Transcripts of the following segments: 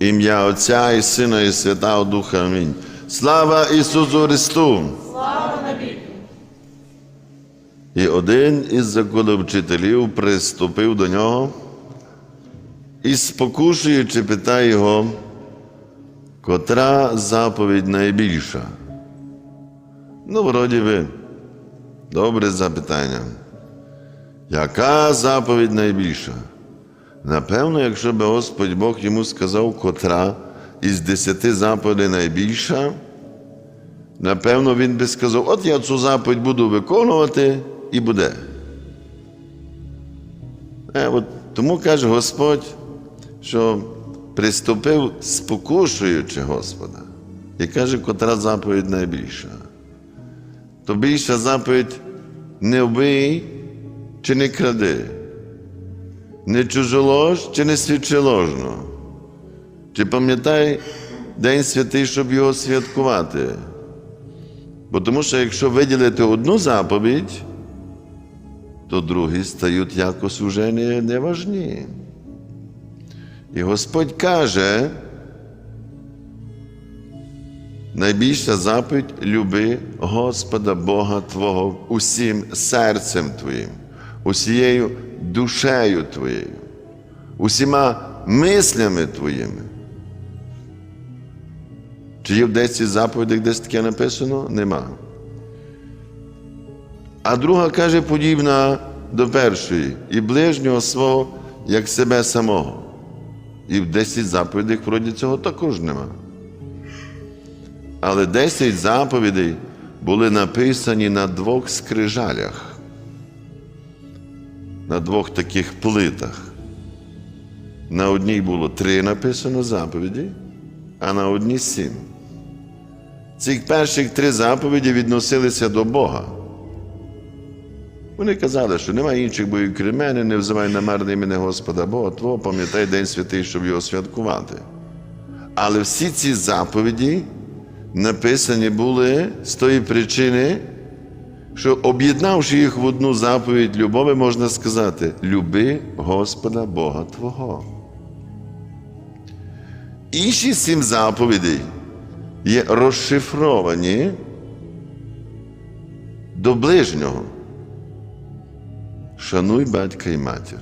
Ім'я Отця і Сина, і Святого Духа. Амінь. Слава Ісусу Христу! Слава навіки! І один із законовчителів приступив до нього і, спокушуючи, питає його, котра заповідь найбільша? Ну, вроді би, добре запитання. Яка заповідь найбільша? Напевно, якщо би Господь Бог йому сказав, котра із десяти заповідей найбільша, Напевно, він би сказав, от я цю заповідь буду виконувати і буде. Е, от тому каже Господь, що приступив, спокушуючи Господа, і каже, котра заповідь найбільша. То більша заповідь не вбий чи не кради, не чужолож чи не свідчи ложно. Чи пам'ятай День святий, щоб його святкувати? Бо тому що якщо виділити одну заповідь, то другі стають якось уже не, не. І Господь каже, найбільша заповідь люби Господа Бога Твого усім серцем Твоїм, усією душею Твоєю, усіма мислями Твоїми. Чи є в 10 заповідях десь таке написано? Нема. А друга каже, подібна до першої, і ближнього свого, як себе самого. І в 10 заповідях вроді цього також нема. Але 10 заповідей були написані на двох скрижалях, на двох таких плитах. На одній було три написано заповіді, а на одній сім. Ці перших три заповіді відносилися до Бога. Вони казали, що немає інших богів крім мене, не взивай на марне ім'я Господа Бога Твого, пам'ятай День святий, щоб його святкувати. Але всі ці заповіді написані були з тої причини, що об'єднавши їх в одну заповідь любові, можна сказати: люби Господа Бога Твого. Інші сім заповідей є розшифровані до ближнього. Шануй батька і матір.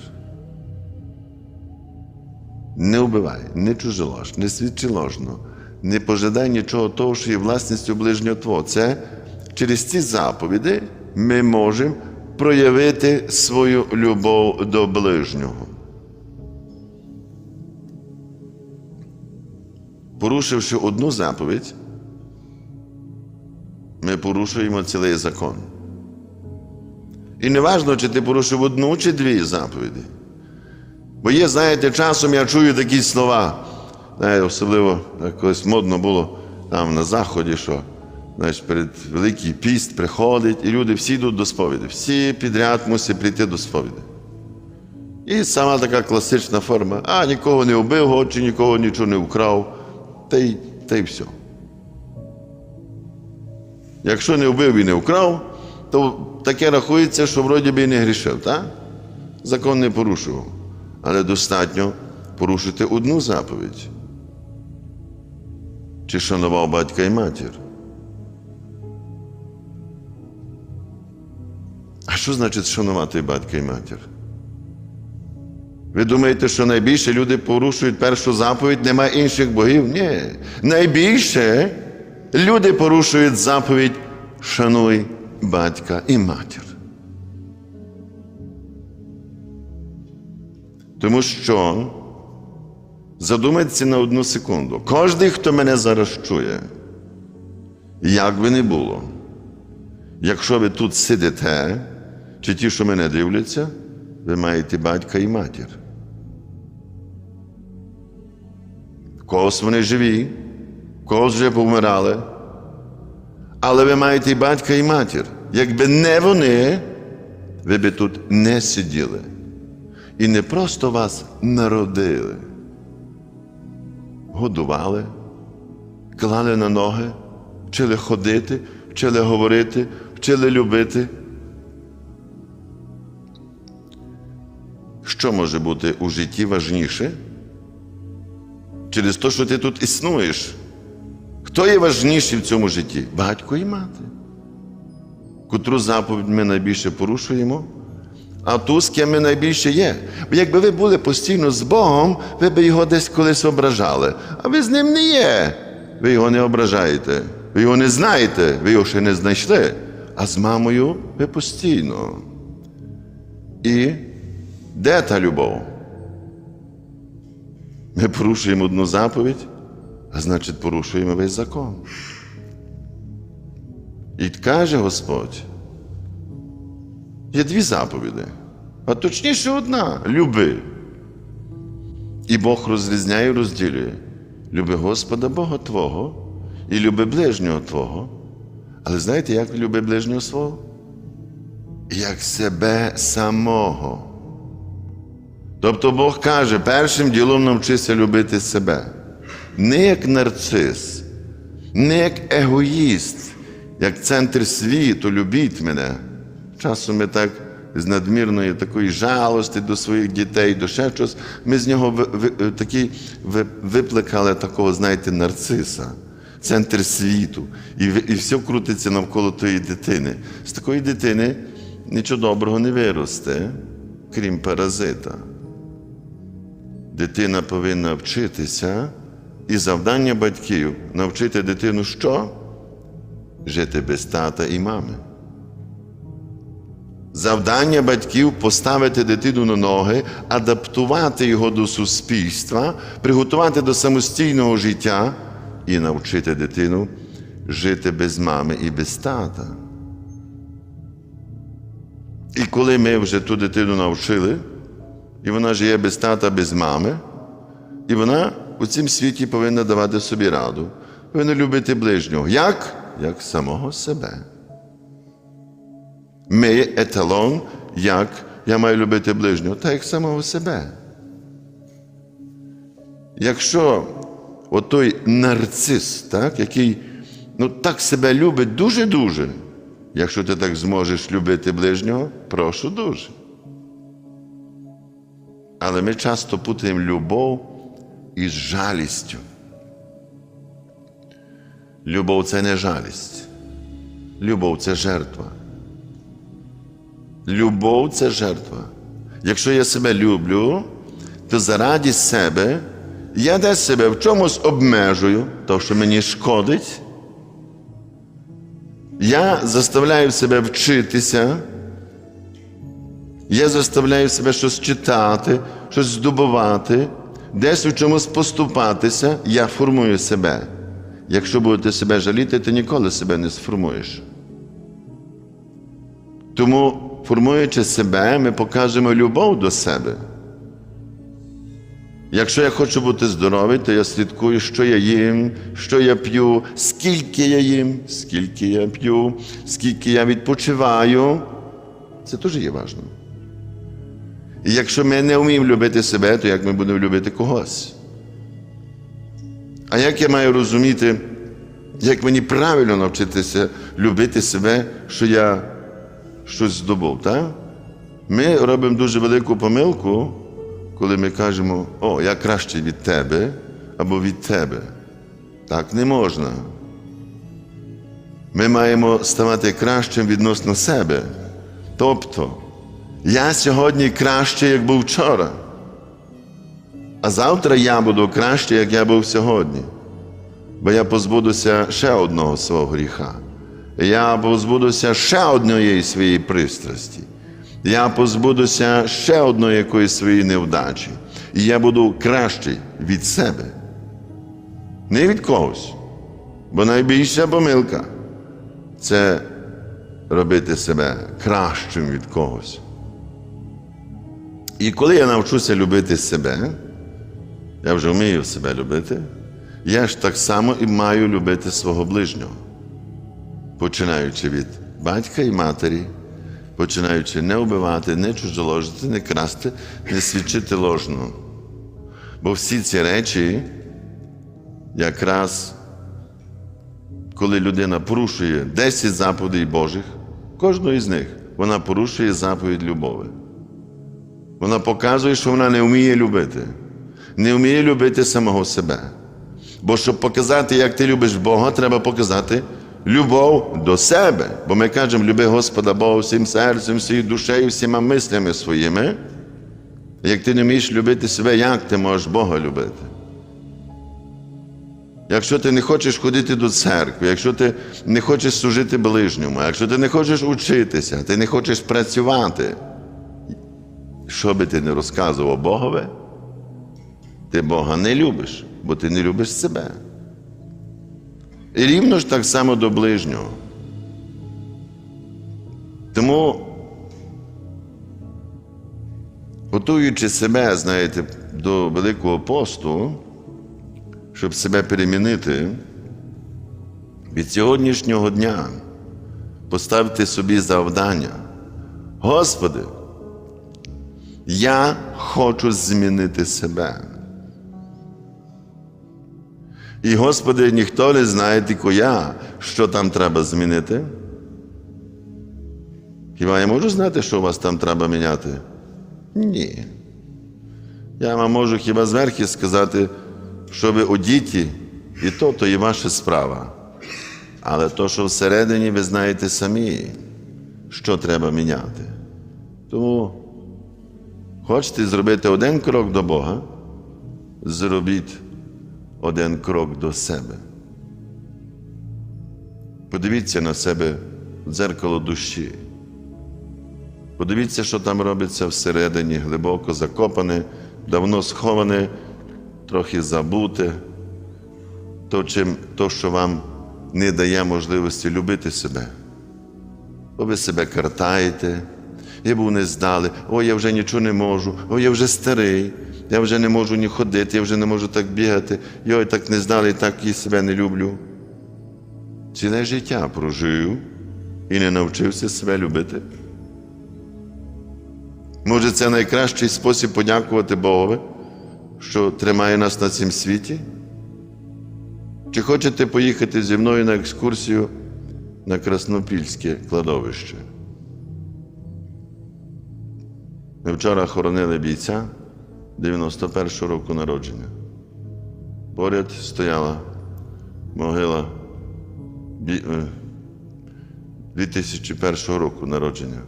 Не вбивай, не чужолож, не свідчи ложно, не пожидай нічого того, що є власністю ближнього Твого. Це через ці заповіді ми можемо проявити свою любов до ближнього. Порушивши одну заповідь, ми порушуємо цілий закон. І не важливо, чи ти порушив одну чи дві заповіді. Бо є, знаєте, часом я чую такі слова, особливо колись модно було там на Заході, що знаєш, перед Великий піст приходить, і люди всі йдуть до сповіді. Всі підряд мусять прийти до сповіді. І сама така класична форма, а нікого не вбив, чи нікого нічого не вкрав, та й, та й все. Якщо не вбив і не вкрав, то таке рахується, що вроді би і не грішив, так? Закон не порушував. Але достатньо порушити одну заповідь. Чи шанував батька і матір? Що значить шанувати батька і матір? Ви думаєте, що найбільше люди порушують першу заповідь, немає інших богів? Ні. Найбільше люди порушують заповідь шануй батька і матір. Тому що задумайтеся на одну секунду. Кожний, хто мене зараз чує, як би не було, якщо ви тут сидите, чи ті, що мене дивляться, ви маєте батька і матір. В когось вони живі, когось вже помирали. Але ви маєте і батька і матір. Якби не вони, ви би тут не сиділи. І не просто вас народили, годували, клали на ноги, вчили ходити, вчили говорити, вчили любити. Що може бути у житті важніше, через те, що ти тут існуєш. Хто є важніший в цьому житті? Батько і мати. Котру заповідь ми найбільше порушуємо, а ту, з ким ми найбільше є. Бо якби ви були постійно з Богом, ви б його десь колись ображали. А ви з ним не є. Ви його не ображаєте, ви його не знаєте, ви його ще не знайшли. А з мамою ви постійно. І де та любов? Ми порушуємо одну заповідь, а значить порушуємо весь закон. І каже Господь, є дві заповіди, а точніше одна люби. І Бог розрізняє і розділює. Люби Господа Бога Твого і люби ближнього Твого. Але знаєте, як люби ближнього свого? Як себе самого. Тобто Бог каже, першим ділом навчися любити себе. Не як нарцис, не як егоїст, як центр світу, любіть мене. Часом ми так з надмірної такої жалості до своїх дітей, до ще щось, ми з нього ви, ви, такий, ви, виплекали такого, знаєте, нарциса, центр світу. І, і все крутиться навколо тої дитини. З такої дитини нічого доброго не виросте, крім паразита. Дитина повинна вчитися, і завдання батьків навчити дитину що? Жити без тата і мами. Завдання батьків поставити дитину на ноги, адаптувати його до суспільства, приготувати до самостійного життя і навчити дитину жити без мами і без тата. І коли ми вже ту дитину навчили, і вона живе без тата, без мами, і вона у цім світі повинна давати собі раду, повинна любити ближнього. Як? Як самого себе. Ми еталон, як я маю любити ближнього, та як самого себе. Якщо отой нарцис, так, який ну, так себе любить дуже-дуже, якщо ти так зможеш любити ближнього, прошу дуже. Але ми часто путаємо любов із жалістю. Любов це не жалість. Любов це жертва. Любов це жертва. Якщо я себе люблю, то заради себе я десь себе в чомусь обмежую, то, що мені шкодить. Я заставляю себе вчитися. Я заставляю себе щось читати, щось здобувати, десь у чомусь поступатися, я формую себе. Якщо будете себе жаліти, ти ніколи себе не сформуєш. Тому, формуючи себе, ми покажемо любов до себе. Якщо я хочу бути здоровий, то я слідкую, що я їм, що я п'ю, скільки я їм, скільки я п'ю, скільки я відпочиваю. Це теж є важливо. І якщо ми не вміємо любити себе, то як ми будемо любити когось? А як я маю розуміти, як мені правильно навчитися любити себе, що я щось здобув? Так? Ми робимо дуже велику помилку, коли ми кажемо, о, я кращий від тебе або від тебе. Так не можна. Ми маємо ставати кращим відносно себе. Тобто, я сьогодні краще, як був вчора. А завтра я буду краще, як я був сьогодні. Бо я позбудуся ще одного свого гріха. Я позбудуся ще однієї своєї пристрасті. Я позбудуся ще одної якоїсь своєї невдачі. І я буду кращий від себе. Не від когось. Бо найбільша помилка це робити себе кращим від когось. І коли я навчуся любити себе, я вже вмію себе любити, я ж так само і маю любити свого ближнього, починаючи від батька і матері, починаючи не вбивати, не чужоложити, не красти, не свідчити ложно. Бо всі ці речі, якраз коли людина порушує 10 заповідей Божих, кожну із них вона порушує заповідь любові. Вона показує, що вона не вміє любити. не вміє любити самого себе. Бо щоб показати, як ти любиш Бога, треба показати любов до себе. Бо ми кажемо, люби Господа Бога всім серцем, всією душею, всіма мислями своїми. Як ти не вмієш любити себе, як ти можеш Бога любити? Якщо ти не хочеш ходити до церкви, якщо ти не хочеш служити ближньому, якщо ти не хочеш учитися, ти не хочеш працювати, що би ти не розказував Богові, ти Бога не любиш, бо ти не любиш себе. І рівно ж так само до ближнього. Тому, готуючи себе, знаєте, до Великого посту, щоб себе перемінити, від сьогоднішнього дня поставте собі завдання. Господи, я хочу змінити себе. І, Господи, ніхто не знає, тільки я, що там треба змінити. Хіба я можу знати, що у вас там треба міняти? Ні. Я вам можу хіба зверху сказати, що ви одіті, і то, то і ваша справа. Але то, що всередині ви знаєте самі, що треба міняти. Тому хочете зробити один крок до Бога, зробіть один крок до себе. Подивіться на себе в дзеркало душі. Подивіться, що там робиться всередині, глибоко закопане, давно сховане, трохи забуте, то, чим, то, що вам не дає можливості любити себе. Бо ви себе картаєте, я був не здали, о, я вже нічого не можу, о, я вже старий, я вже не можу ні ходити, я вже не можу так бігати, йой, так не здали, так і себе не люблю. Ціле життя прожив і не навчився себе любити. Може, це найкращий спосіб подякувати Богові, що тримає нас на цім світі? Чи хочете поїхати зі мною на екскурсію на Краснопільське кладовище? Ми вчора хоронили бійця 91-го року народження. Поряд стояла могила е, 2001 року народження.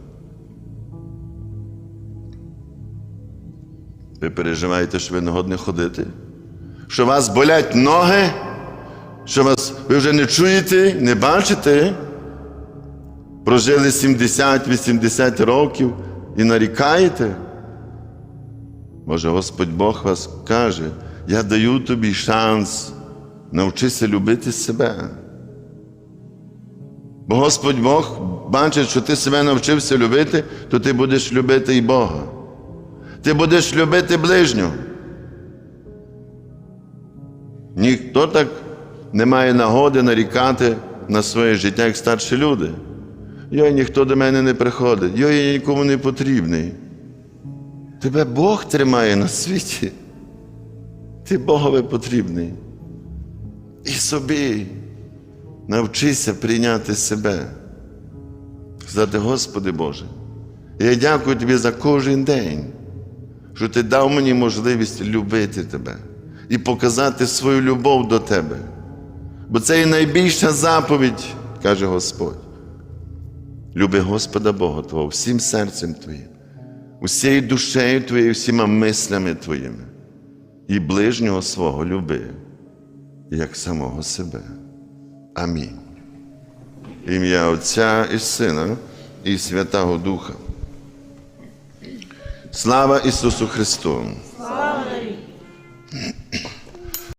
Ви переживаєте, що ви не годні ходити? Що вас болять ноги? Що вас ви вже не чуєте, не бачите? Прожили 70-80 років і нарікаєте? Може, Господь Бог вас каже, я даю тобі шанс навчися любити себе. Бо Господь Бог бачить, що ти себе навчився любити, то ти будеш любити і Бога. Ти будеш любити ближнього. Ніхто так не має нагоди нарікати на своє життя, як старші люди. Йой, ніхто до мене не приходить, йой, я нікому не потрібний. Тебе Бог тримає на світі. Ти Богові потрібний. І собі навчися прийняти себе. Сказати, Господи Боже, я дякую Тобі за кожен день, що Ти дав мені можливість любити Тебе і показати свою любов до Тебе. Бо це є найбільша заповідь, каже Господь. Люби Господа Бога Твого всім серцем Твоїм, усією душею Твоєю, всіма мислями Твоїми, і ближнього свого люби, як самого себе. Амінь. Ім'я Отця і Сина і Святого Духа. Слава Ісусу Христу!